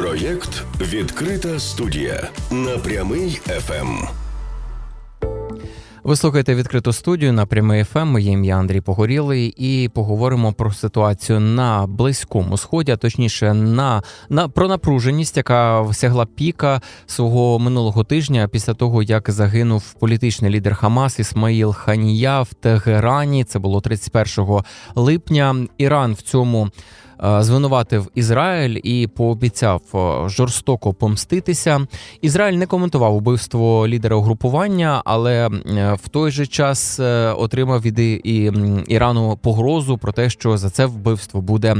Проєкт Відкрита студія на прямий ФМ. Ви слухаєте відкриту студію на прямий ФМ. Моє ім'я Андрій Погорілий, і поговоримо про ситуацію на близькому сході, а точніше, на, на про напруженість, яка всягла піка свого минулого тижня після того, як загинув політичний лідер Хамас Ісмаїл Ханія в Тегерані. Це було 31 липня. Іран в цьому. Е, Звинуватив Ізраїль і пообіцяв е, жорстоко помститися. Ізраїль не коментував убивство лідера угрупування, але е, в той же час отримав від і- Ірану погрозу про те, що за це вбивство буде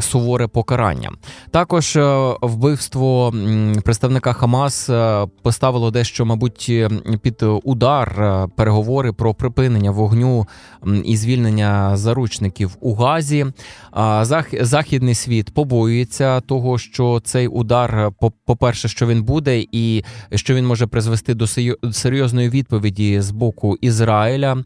суворе покарання. Також вбивство представника Хамас поставило дещо, мабуть, під удар переговори про припинення вогню і звільнення заручників у Газі. Західний світ побоюється того, що цей удар, по- по-перше, що він буде, і що він може призвести до серйозної відповіді з боку Ізраїля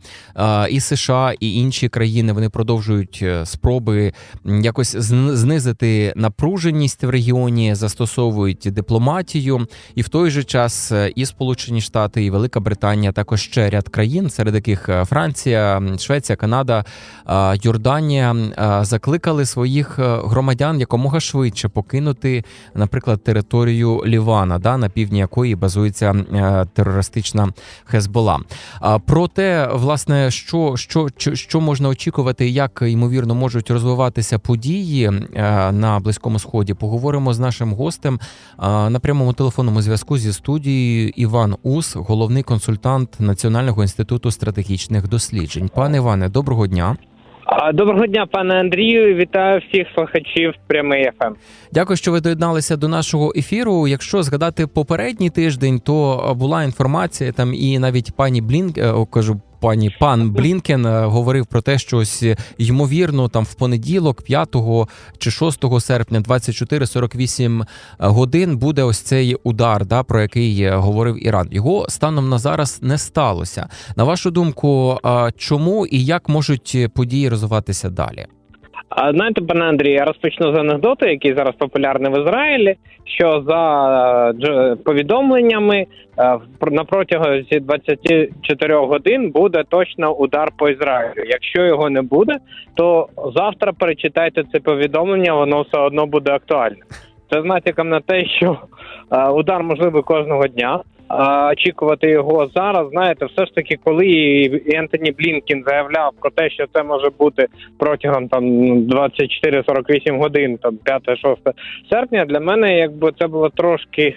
і США, і інші країни. Вони продовжують е, спроби якось знизити напруженість в регіоні, застосовують дипломатію, і в той же час е, і Сполучені Штати, і Велика Британія, також ще ряд країн, серед яких е, Франція, Швеція, Канада, Йорданія а, закликали своїх е, громадян якомога швидше покинути, наприклад, територію Лівана, да, на півдні якої базується е, терористична Хезбола. Про те, власне, що, що, що, можна очікувати, як ймовірно можуть розвиватися події е, на близькому сході, поговоримо з нашим гостем на прямому телефонному зв'язку зі студією Іван Ус, головний консультант Національного інституту стратегічних досліджень. Пане Іване, доброго дня. Доброго дня, пане Андрію. Вітаю всіх слухачів прямий Ем. ФМ. Дякую, що ви доєдналися до нашого ефіру. Якщо згадати попередній тиждень, то була інформація там, і навіть пані Блінк, е, кажу. Пані пан Блінкен е, говорив про те, що ось е, ймовірно там в понеділок, 5 чи 6 серпня, 24-48 годин буде ось цей удар, да про який е, говорив Іран. Його станом на зараз не сталося. На вашу думку, чому і як можуть е, події розвиватися далі? А знаєте, пане Андрію, я розпочну з анекдоту, який зараз популярний в Ізраїлі. Що за е, повідомленнями е, на протязі 24 годин буде точно удар по Ізраїлю. Якщо його не буде, то завтра перечитайте це повідомлення, воно все одно буде актуальне. Це натяком на те, що е, удар можливий кожного дня. Очікувати його зараз, знаєте, все ж таки, коли Ентоні Блінкін заявляв про те, що це може бути протягом там 24-48 годин, там 5-6 серпня, для мене якби це було трошки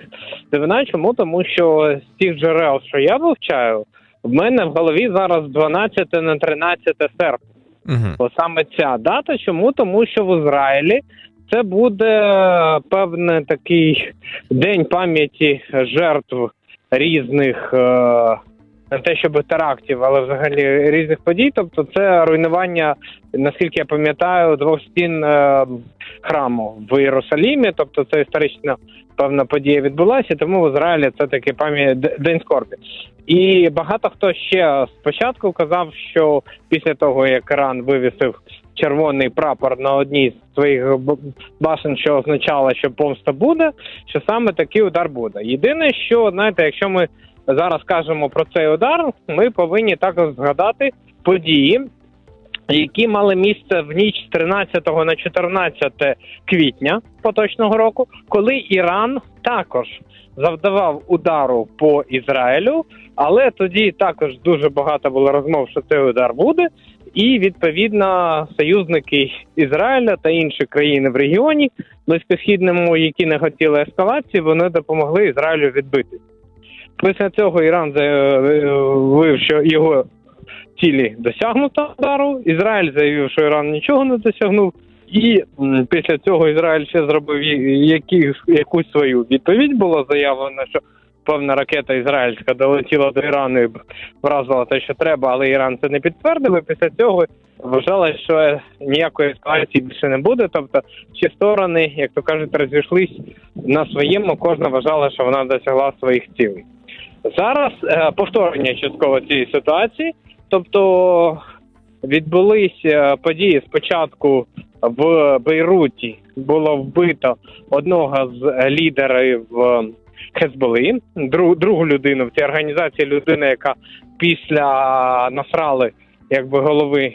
дивина. Чому? Тому що з тих джерел, що я вивчаю, в мене в голові зараз 12 на 13 серпня. Угу. Бо саме ця дата. Чому? Тому що в Ізраїлі це буде е, певний такий день пам'яті жертв різних. е, Не те, щоб терактів, але взагалі різних подій. Тобто, це руйнування, наскільки я пам'ятаю, двох стін е, храму в Єрусалімі. Тобто, це історична певна подія відбулася. Тому в Ізраїлі це такий пам'ять день скорбі. І багато хто ще спочатку казав, що після того як Іран вивісив червоний прапор на одній з своїх башен, що означало, що помста буде, що саме такий удар буде. Єдине, що знаєте, якщо ми зараз кажемо про цей удар, ми повинні також згадати події. Які мали місце в ніч з 13 на 14 квітня поточного року, коли Іран також завдавав удару по Ізраїлю, але тоді також дуже багато було розмов, що цей удар буде, і відповідно союзники Ізраїля та інші країни в регіоні близькосхідному, які не хотіли ескалації, вони допомогли Ізраїлю відбити. Після цього Іран заявив, що його цілі досягнуто удару. Ізраїль заявив, що Іран нічого не досягнув. І після цього Ізраїль ще зробив якусь свою відповідь. Було заявлено, що певна ракета ізраїльська долетіла до Ірану і вразила те, що треба, але Іран це не підтвердив. І Після цього вважали, що ніякої ескалації більше не буде. Тобто, всі сторони, як то кажуть, розійшлись на своєму. Кожна вважала, що вона досягла своїх цілей. Зараз е, повторення частково цієї ситуації, тобто відбулись е, події спочатку в Бейруті було вбито одного з лідерів е, Хезболи, друг, другу людину в цій організації, людина, яка після Насрали, якби голови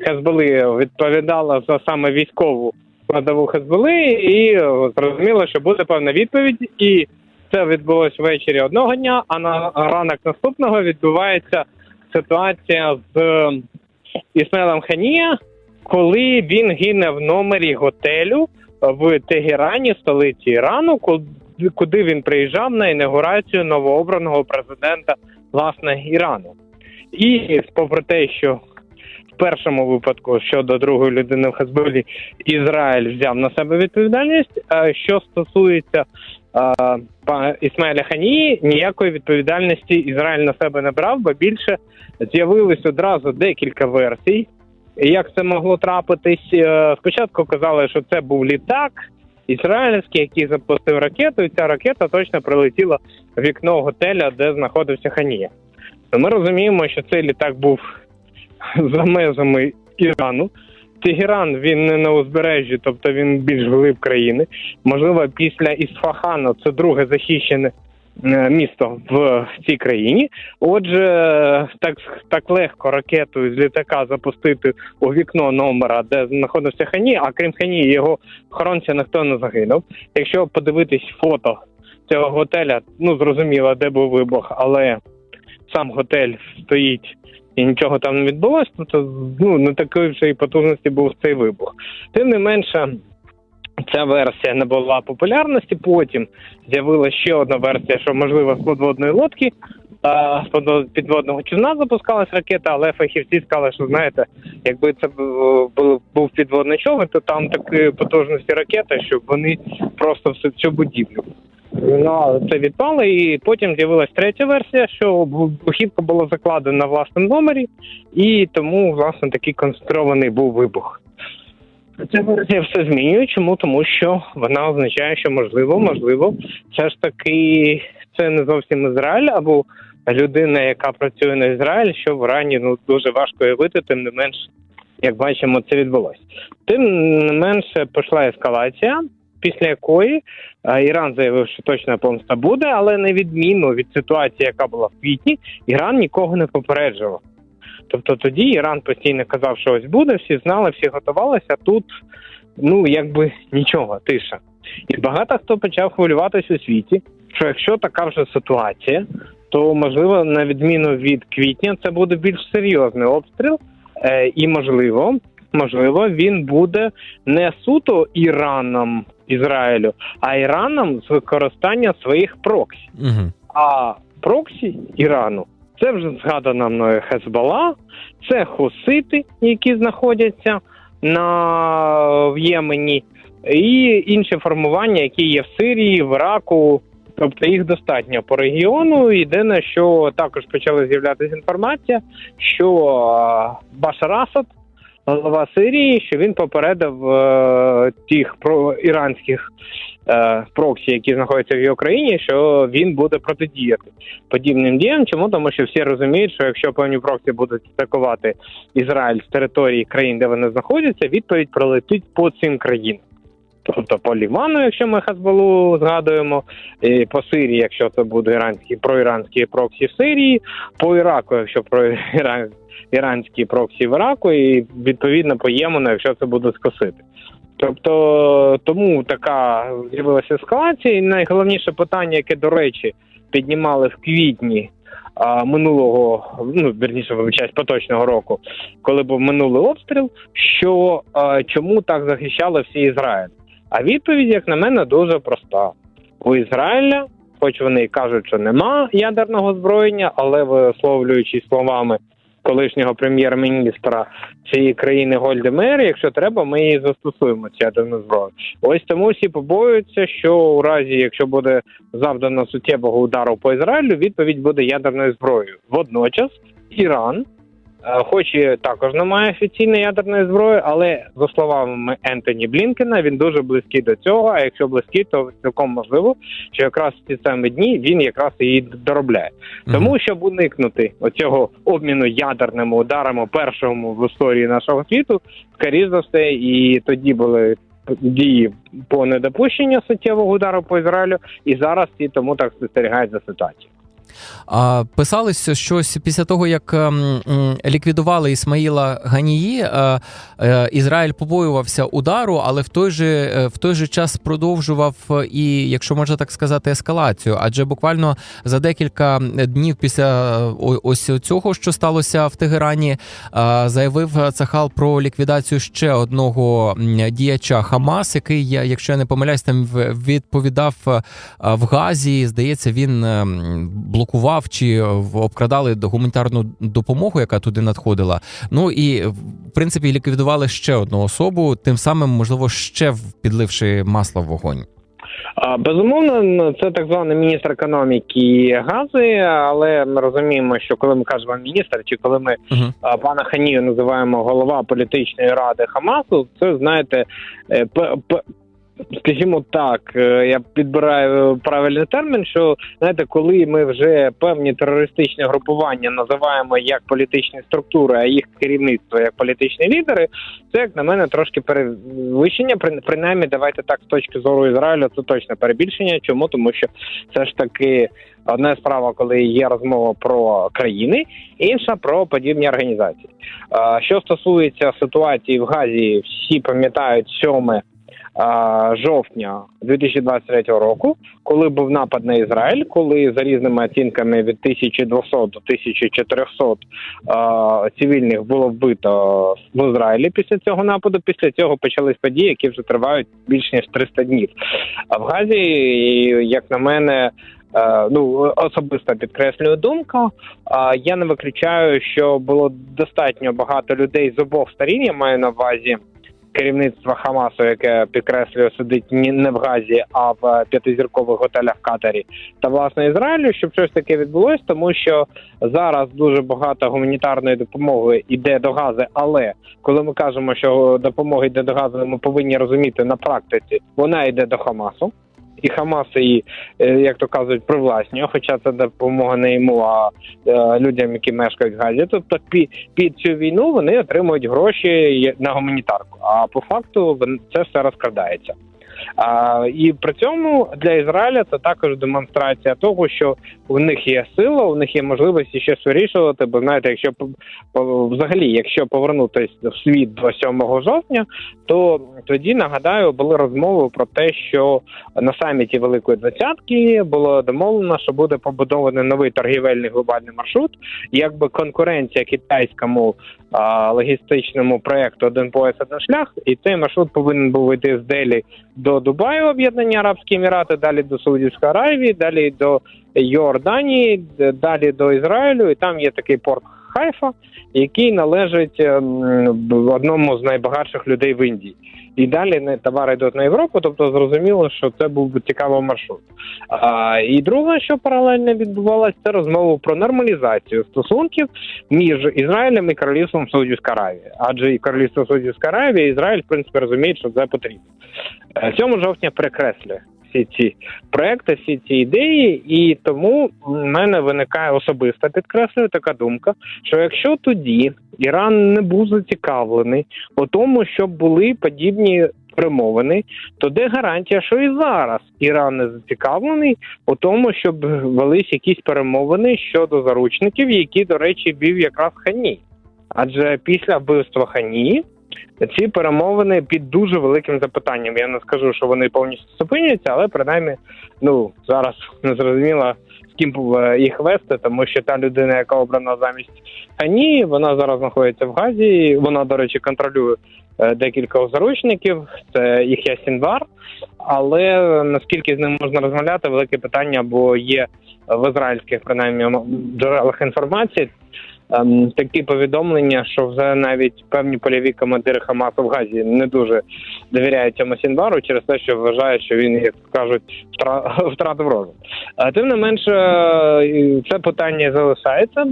Хезболи, відповідала за саме військову складову Хезболи, і е, зрозуміло, що буде певна відповідь, і це відбулось ввечері одного дня, а на ранок наступного відбувається ситуація з е, Ісмаїлом Ханія, коли він гине в номері готелю в Тегерані, столиці Ірану, куди він приїжджав на інаугурацію новообраного президента власне Ірану. І попри те, що в першому випадку щодо другої людини в Хезболі Ізраїль взяв на себе відповідальність. е, Що стосується е, Ісмаїля Ханії, ніякої відповідальності Ізраїль на себе не брав, бо більше з'явилось одразу декілька версій. Як це могло трапитись? Е, Спочатку казали, що це був літак ізраїльський, який запустив ракету, і ця ракета точно прилетіла в вікно готеля, де знаходився Ханія. Ми розуміємо, що цей літак був за межами Ірану. Тегеран він не на узбережжі, тобто він більш глиб країни. Можливо, після Ісфахану це друге захищене місто в цій країні. Отже, так, так легко ракету з літака запустити у вікно номера, де знаходився Хані, а крім Хані, його охоронця ніхто не загинув. Якщо подивитись фото цього готеля, ну зрозуміло, де був вибух, але сам готель стоїть і нічого там не відбулося, то, то ну не такої вже і потужності був цей вибух. Тим не менше, ця версія не була популярності. Потім з'явилася ще одна версія, що можливо з подводної лодки. З підводного човна запускалась ракета, але фахівці сказали, що знаєте, якби це бу- бу- був підводний човен, то там такі потужності ракети, що вони просто всю цю будівлю. Ну, це відпало, і потім з'явилась третя версія, що вибухівка була закладена в власному номері, і тому, власне, такий концентрований був вибух. Версія все змінює. Чому? Тому що вона означає, що можливо, можливо, все ж таки це не зовсім Ізраїль або людина, яка працює на Ізраїль, що в Ірані ну дуже важко уявити, тим не менш, як бачимо, це відбулося. Тим не менше пішла ескалація, після якої е, Іран заявив, що точна помста буде, але на відміну від ситуації, яка була в квітні, Іран нікого не попереджував. Тобто тоді Іран постійно казав, що ось буде, всі знали, всі готувалися. Тут ну якби нічого, тиша. І багато хто почав хвилюватися у світі, що якщо така вже ситуація, то можливо, на відміну від квітня, це буде більш серйозний обстріл, е, і можливо, можливо, він буде не суто Іраном Ізраїлю, а Іраном з використання своїх проксі. Угу. А проксі Ірану це вже згадана мною Хезбола, це хусити, які знаходяться на в Ємені, і інші формування, які є в Сирії, в Іраку. Тобто їх достатньо по регіону. Єдине, що також почала з'являтися інформація, що Башар Асад, голова Сирії, що він попередив е, тих про іранських е, проксі, які знаходяться в його країні, що він буде протидіяти подібним діям. Чому тому, що всі розуміють, що якщо певні проксі будуть атакувати Ізраїль з території країн, де вони знаходяться, відповідь пролетить по цим країнам. Тобто по Лівану, якщо ми Хазбалу згадуємо, і по Сирії, якщо це буде іранські проіранські проксі в Сирії, по Іраку, якщо про Іран, іранські проксі в Іраку, і відповідно по Ємену, якщо це буде скосити. Тобто тому така з'явилася ескалація. І найголовніше питання, яке, до речі, піднімали в квітні а, минулого, ну верніше вибачаюсь, поточного року, коли був минулий обстріл, що а, чому так захищали всі Ізраїль? А відповідь, як на мене, дуже проста: у Ізраїля, хоч вони і кажуть, що нема ядерного зброєння, але висловлюючи словами колишнього прем'єр-міністра цієї країни Гольди Мер, якщо треба, ми її застосуємо цю ядерну зброю. Ось тому всі побоюються, що у разі, якщо буде завдано суттєвого удару по Ізраїлю, відповідь буде ядерною зброєю. Водночас Іран хоч і також немає офіційної ядерної зброї, але за словами Ентоні Блінкена, він дуже близький до цього. А якщо близький, то цілком можливо, що якраз в ці самі дні він якраз її доробляє. Тому щоб уникнути оцього обміну ядерними ударами першому в історії нашого світу, скоріш за все, і тоді були дії по недопущенню суттєвого удару по Ізраїлю, і зараз ці тому так спостерігають за ситуацією. Писалося щось після того, як ем, ліквідували Ісмаїла Ганії, е, е, Ізраїль побоювався удару, але в той же е, в той же час продовжував і, якщо можна так сказати, ескалацію. Адже буквально за декілька днів після ось цього, що сталося в Тегерані, заявив Цахал про ліквідацію ще одного діяча Хамас, який, якщо я не помиляюсь, там відповідав в Газі. Здається, він ем, блокував чи обкрадали гуманітарну допомогу, яка туди надходила. Ну і в принципі ліквідували ще одну особу, тим самим, можливо, ще підливши масло в вогонь. Безумовно, це так званий міністр економіки і Гази, але ми розуміємо, що коли ми кажемо міністр, чи коли ми а, пана Ханію називаємо голова політичної ради Хамасу, це знаєте, е, скажімо так, е, я підбираю правильний термін, що знаєте, коли ми вже певні терористичні групування називаємо як політичні структури, а їх керівництво як політичні лідери, це як на мене трошки перевищення. При- Принаймні, давайте так з точки зору Ізраїлю, це точно перебільшення. Чому тому, що це ж таки одна справа, коли є розмова про країни, інша про подібні організації. Що стосується ситуації в Газі, всі пам'ятають 7 а, жовтня 2023 року, коли був напад на Ізраїль, коли за різними оцінками від 1200 до 1400 а, цивільних було вбито в Ізраїлі після цього нападу. Після цього почались події, які вже тривають більш ніж 300 днів. А в Газі, як на мене. Ну, особисто підкреслюю думку. Я не виключаю, що було достатньо багато людей з обох сторін. Я маю на увазі керівництва Хамасу, яке підкреслює сидить не в Газі, а в п'ятизіркових готелях в Катарі, та власне Ізраїлю, щоб щось таке відбулось, тому що зараз дуже багато гуманітарної допомоги йде до Гази. Але коли ми кажемо, що допомога йде до Гази, ми повинні розуміти на практиці, вона йде до Хамасу. І Хамас її, е, як то кажуть, привласнює, хоча це допомога не йому, а е, людям, які мешкають в Газі. Тобто під, під цю війну вони отримують гроші на гуманітарку. А по факту це все розкрадається. А, і при цьому для Ізраїля це також демонстрація того, що у них є сила, у них є можливості щось вирішувати. Бо знаєте, якщо взагалі, якщо повернутися в світ до 7 жовтня, то тоді нагадаю були розмови про те, що на саміті Великої Двадцятки було домовлено, що буде побудований новий торгівельний глобальний маршрут, якби конкуренція китайському а, логістичному проекту один пояс один шлях, і цей маршрут повинен був йти з Делі до Дубаю, об'єднані Арабські Емірати, далі до Саудівської Аравії, далі до Йорданії, далі до Ізраїлю, і там є такий порт Хайфа, який належить ем, одному з найбагатших людей в Індії. І далі не товари йдуть на Європу, тобто зрозуміло, що це був би цікавий маршрут. А, і друге, що паралельно відбувалося, це розмова про нормалізацію стосунків між Ізраїлем і Королівством Саудівської Аравії. Адже і Королівство Саудівської Аравії, і Ізраїль, в принципі, розуміють, що це потрібно. Е, 7 жовтня перекреслює всі ці проекти, всі ці ідеї, і тому в мене виникає особисто підкреслюю така думка, що якщо тоді Іран не був зацікавлений у тому, щоб були подібні примовини, то де гарантія, що і зараз Іран не зацікавлений у тому, щоб велись якісь перемовини щодо заручників, які, до речі, вів якраз Хані. Адже після вбивства Хані ці перемовини під дуже великим запитанням. Я не скажу, що вони повністю зупиняться, але принаймні, ну зараз не зрозуміло з ким е, їх вести, тому що та людина, яка обрана замість Хані, вона зараз знаходиться в Газі. Вона, до речі, контролює е, декілька заручників. Це Їхя Сінвар. Але наскільки з ним можна розмовляти, велике питання, бо є в ізраїльських принаймні джерелах інформації ем, такі повідомлення, що вже навіть певні польові командири Хамасу в Газі не дуже довіряють цьому Сінбару через те, що вважають, що він, як кажуть, втра- втратив розум. Тим не менше, це питання залишається.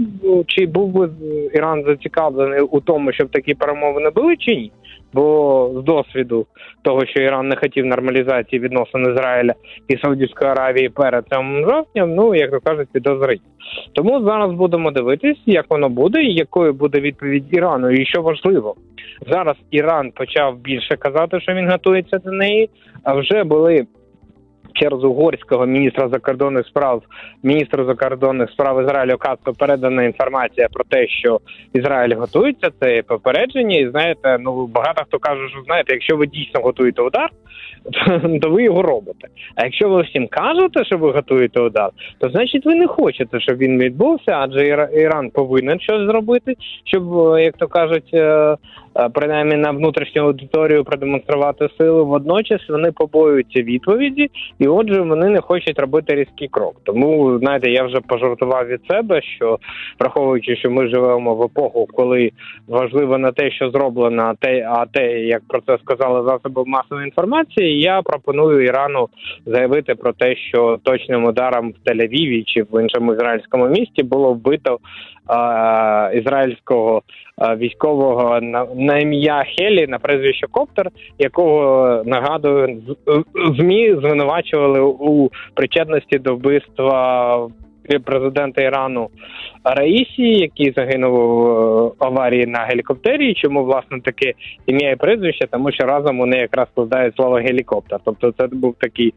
Чи був би Іран зацікавлений у тому, щоб такі перемовини були, чи ні? Бо з досвіду того, що Іран не хотів нормалізації відносин Ізраїля і Саудівської Аравії перед цим жовтням, ну як то кажуть, підозрить. Тому зараз будемо дивитись, як воно буде, і якою буде відповідь Ірану. І що важливо, зараз Іран почав більше казати, що він готується до неї, а вже були. Через угорського міністра закордонних справ міністру закордонних справ Ізраїлю Кацко передана інформація про те, що Ізраїль готується. Це попередження, і знаєте, ну багато хто каже, що знаєте, якщо ви дійсно готуєте удар, то, ви його робите. А якщо ви всім кажете, що ви готуєте удар, то значить ви не хочете, щоб він відбувся, адже Іра- Іран повинен щось зробити, щоб, е, як то кажуть, е, принаймні на внутрішню аудиторію продемонструвати силу. Водночас вони побоюються відповіді, і отже, вони не хочуть робити різкий крок. Тому знаєте, я вже пожартував від себе, що враховуючи, що ми живемо в епоху, коли важливо не те, що зроблено, а те, а те, як про це сказали засоби масової інформації. Я пропоную Ірану заявити про те, що точним ударом в Тель-Авіві чи в іншому ізраїльському місті було вбито е, ізраїльського е, військового на, на ім'я Хелі на прізвище Коптер, якого нагадую е, змі звинувачували у причетності до вбивства президента Ірану Раїсі, який загинув в аварії на гелікоптері. Чому власне таке ім'я і прізвище? Тому що разом вони якраз складають слово гелікоптер. Тобто це був такий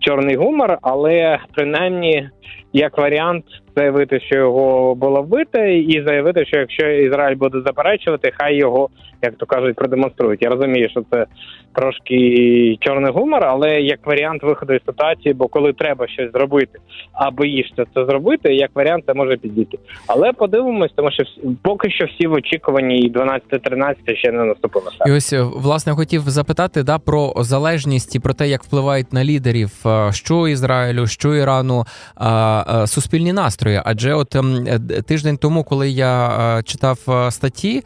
чорний гумор, але принаймні як варіант заявити, що його було вбито, і заявити, що якщо Ізраїль буде заперечувати, хай його, як то кажуть, продемонструють. Я розумію, що це трошки чорний гумор, але як варіант виходу із ситуації, бо коли треба щось зробити, а боїшся це зробити, як варіант це може підійти. Але подивимось, тому що поки що всі в очікуванні і 12-13 ще не наступило. І ось е, власне хотів запитати да про залежність і про те, як впливають на лідерів, е, що Ізраїлю, що Ірану е, суспільні настрої. Адже от ем, е, тиждень тому, коли я е, читав е, статті,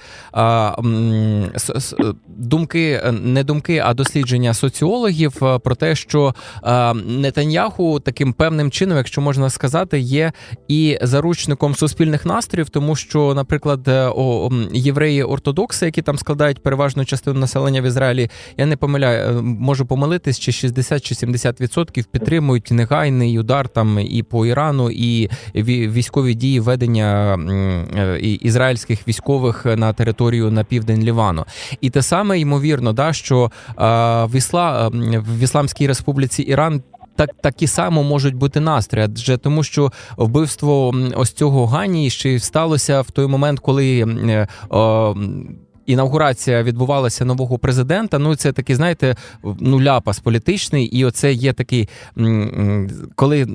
думки, не думки, а дослідження соціологів про те, що Нетаньяху таким певним чином, якщо можна сказати, є і заручником суспільних настроїв, тому що, наприклад, євреї ортодокси, які там складають переважну частину населення в Ізраїлі, я не помиляю, можу помилитись, чи 60 чи 70 відсотків підтримують негайний удар там і по Ірану, і військові дії ведення е, ізраїльських військових на територію на південь Лівану. І те саме ймовірно, да, що е, в, Ісла, в Ісламській Республіці Іран. Так, такі само можуть бути настрої, адже тому, що вбивство ось цього Гані ще сталося в той момент, коли е, о, інаугурація відбувалася нового президента. Ну це такий, знаєте, ну ляпас політичний, і оце є такий, коли.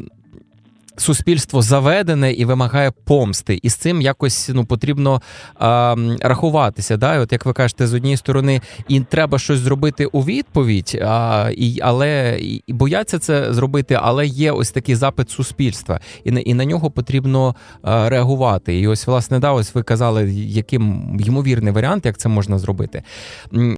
Суспільство заведене і вимагає помсти, і з цим якось ну потрібно а, рахуватися. Да? От як ви кажете, з однієї сторони, і треба щось зробити у відповідь, а, і, але і бояться це зробити, але є ось такий запит суспільства, і на і на нього потрібно а, реагувати. І ось власне да, ось ви казали, яким ймовірний варіант, як це можна зробити.